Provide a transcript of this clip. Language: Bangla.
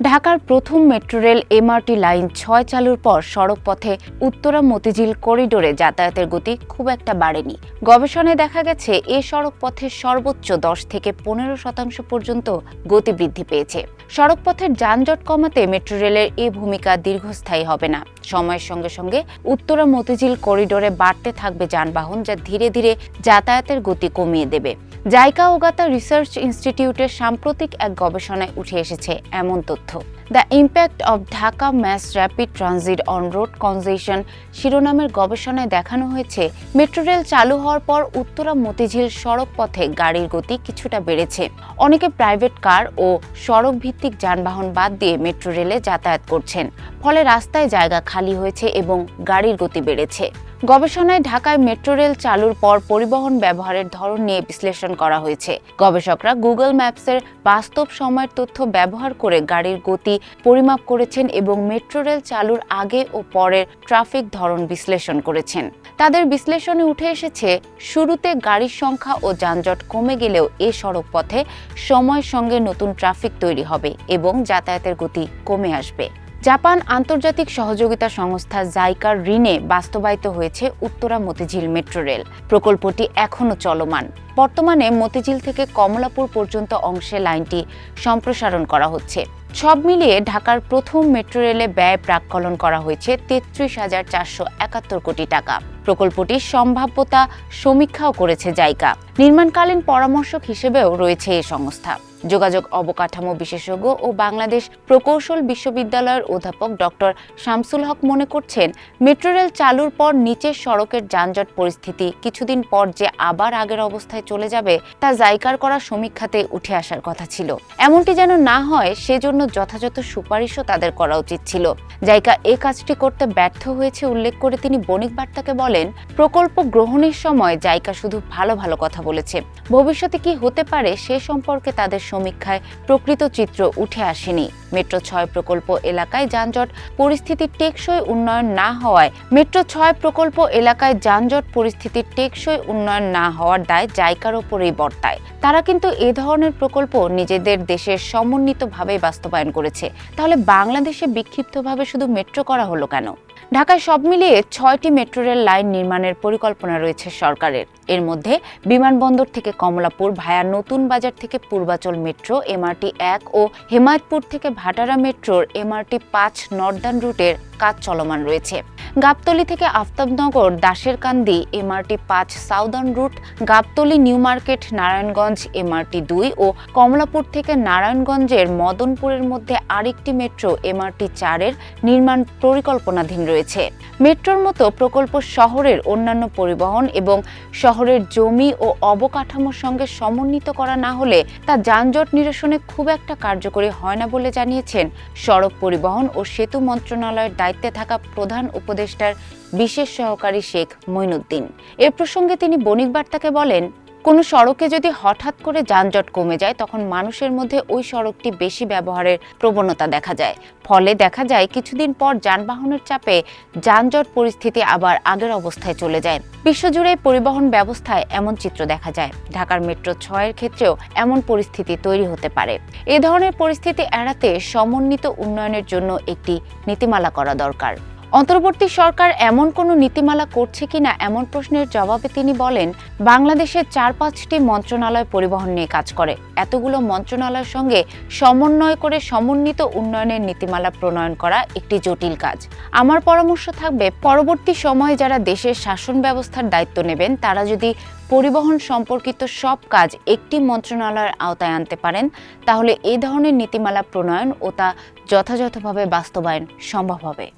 ঢাকার প্রথম মেট্রো রেল এমআরটি লাইন ছয় চালুর পর সড়ক পথে উত্তরা মতিঝিল করিডোরে যাতায়াতের গতি খুব একটা বাড়েনি। গবেষণায় দেখা গেছে, এ সড়ক পথে সর্বোচ্চ দশ থেকে পনেরো শতাংশ পর্যন্ত গতি বৃদ্ধি পেয়েছে। সড়ক পথের যানজট কমাতে মেট্রো রেলের এ ভূমিকা দীর্ঘস্থায়ী হবে না। সময়ের সঙ্গে সঙ্গে উত্তরা মতিঝিল করিডোরে বাড়তে থাকবে যানবাহন, যা ধীরে ধীরে যাতায়াতের গতি কমিয়ে দেবে। জাইকা ওগাতা রিসার্চ ইনস্টিটিউটের সাম্প্রতিক এক গবেষণায় উঠে এসেছে এমন তথ্য। The impact of Dhaka mass rapid transit on road congestion শিরোনামের গবেষণায় দেখানো হয়েছে, মেট্রো রেল চালু হওয়ার পর উত্তরা মতিঝিল সড়ক পথে গাড়ির গতি কিছুটা বেড়েছে। অনেকে প্রাইভেট কার ও সড়ক ভিত্তিক যানবাহন বাদ দিয়ে মেট্রো রেলে যাতায়াত করছেন, ফলে রাস্তায় জায়গা খালি হয়েছে এবং গাড়ির গতি বেড়েছে। গবেষণায় ঢাকায় মেট্রো রেল চালুর পর পরিবহন ব্যবহারের ধরন নিয়ে বিশ্লেষণ করা হয়েছে। গবেষকরা গুগল ম্যাপসের বাস্তব সময়ের তথ্য ব্যবহার করে গাড়ির গতি পরিমাপ করেছেন এবং মেট্রো রেল চালুর আগে ও পরের ট্রাফিক ধরন বিশ্লেষণ করেছেন। তাদের বিশ্লেষণে উঠে এসেছে, শুরুতে গাড়ির সংখ্যা ও যানজট কমে গেলেও এ সড়ক পথে সময়ের সঙ্গে নতুন ট্রাফিক তৈরি হবে এবং যাতায়াতের গতি কমে আসবে। জাপান আন্তর্জাতিক সহযোগিতা সংস্থা জাইকার ঋণে বাস্তবায়িত হয়েছে উত্তরা মতিঝিল মেট্রো রেল। প্রকল্পটি এখনও চলমান। বর্তমানে মতিঝিল থেকে কমলাপুর পর্যন্ত অংশে লাইনটি সম্প্রসারণ করা হচ্ছে। সব মিলিয়ে ঢাকার প্রথম মেট্রো রেলে ব্যয় প্রাক্কলন করা হয়েছে তেত্রিশ হাজার চারশো একাত্তর কোটি টাকা। প্রকল্পটির সম্ভাব্যতা সমীক্ষাও করেছে জাইকা। নির্মাণকালীন পরামর্শক হিসেবেও রয়েছে এই সংস্থা। যোগাযোগ অবকাঠামো বিশেষজ্ঞ ও বাংলাদেশ প্রকৌশল বিশ্ববিদ্যালয়ের অধ্যাপক ডক্টর শামসুল হক মনে করছেন, মেট্রো রেল চালুর পর নিচের সড়কের যানজট পরিস্থিতি কিছুদিন পর যে আবার আগের অবস্থায় চলে যাবে, তা জাইকার করা সমীক্ষাতে উঠে আসার কথা ছিল। এমনটি যেন না হয়, সেজন্য যথাযথ সুপারিশও তাদের করা উচিত ছিল। জাইকা এ কাজটি করতে ব্যর্থ হয়েছে উল্লেখ করে তিনি বণিক বার্তাকে বলেন, প্রকল্প গ্রহণের সময় জাইকা শুধু ভালো ভালো কথা বলেছে। ভবিষ্যতে কি হতে পারে সে সম্পর্কে তাদের সমীক্ষায় প্রকৃত চিত্র উঠে আসেনি। মেট্রো ছয় প্রকল্প এলাকায় যানজট পরিস্থিতির টেকসই উন্নয়ন না হওয়ায় মেট্রো ছয় প্রকল্প এলাকায় যানজট পরিস্থিতির টেকসই উন্নয়ন না হওয়ার দায় জাইকার ওপরেই বর্তায়। তারা কিন্তু এ ধরনের প্রকল্প নিজেদের দেশের সমন্বিতভাবে বাস্তবায়ন করেছে। তাহলে বাংলাদেশে বিক্ষিপ্তভাবে শুধু মেট্রো করা হলো কেন? ঢাকায় সব মিলিয়ে ছয়টি মেট্রো রেল লাইন নির্মাণের পরিকল্পনা রয়েছে সরকারের। এর মধ্যে বিমানবন্দর থেকে কমলাপুর ভায়া নতুন বাজার থেকে পূর্বাচল মেট্রো, এমআরটি এক ও হেমায়তপুর থেকে ভাটারা মেট্রোর এমআরটি পাঁচ নর্দার্ন রুটের কাজ চলমান রয়েছে। গাবতলি থেকে আফতাবনগর দাসেরকান্দি এমআরটি পাঁচ, southern route, Gabtoli, New Market, Narayanganj, MRT দুই ও কমলাপুর থেকে নারায়ণগঞ্জের মদনপুরের মধ্যে আরেকটি মেট্রো, এমআরটি চারের নির্মাণ পরিকল্পনাধীন রয়েছে। মেট্রোর মতো প্রকল্প শহরের অন্যান্য পরিবহন এবং শহরের জমি ও অবকাঠামোর সঙ্গে সমন্বিত করা না হলে তা যানজট নিরসনে খুব একটা কার্যকরী হয় না বলে জানিয়েছেন সড়ক পরিবহন ও সেতু মন্ত্রণালয়ের দায়িত্বে থাকা প্রধান উপদেষ্টার বিশেষ সহকারী শেখ মইনুদ্দিন। এ প্রসঙ্গে তিনি বণিক বার্তাকে বলেন কোনো সড়কে যদি হঠাৎ করে যানজট কমে যায়, তখন মানুষের মধ্যে ওই সড়কটি বেশি ব্যবহারের প্রবণতা দেখা যায়। ফলে দেখা যায়, কিছুদিন পর যানবাহনের চাপে যানজট পরিস্থিতি আবার আগের অবস্থায় চলে যায়। বিশ্বজুড়ে পরিবহন ব্যবস্থায় এমন চিত্র দেখা যায়। ঢাকার মেট্রো ছয়ের ক্ষেত্রেও এমন পরিস্থিতি তৈরি হতে পারে। এ ধরনের পরিস্থিতি এড়াতে সমন্বিত উন্নয়নের জন্য একটি নীতিমালা করা দরকার। অন্তর্বর্তী সরকার এমন কোনো নীতিমালা করছে কিনা এমন প্রশ্নের জবাবে তিনি বলেন, বাংলাদেশের চার পাঁচটি মন্ত্রণালয় পরিবহন নিয়ে কাজ করে। এতগুলো মন্ত্রণালয়ের সঙ্গে সমন্বয় করে সমন্বিত উন্নয়নের নীতিমালা প্রণয়ন করা একটি জটিল কাজ। আমার পরামর্শ থাকবে, পরবর্তী সময়ে যারা দেশের শাসন ব্যবস্থার দায়িত্ব নেবেন, তারা যদি পরিবহন সম্পর্কিত সব কাজ একটি মন্ত্রণালয়ের আওতায় আনতে পারেন, তাহলে এ ধরনের নীতিমালা প্রণয়ন ও তা যথাযথভাবে বাস্তবায়ন সম্ভব হবে।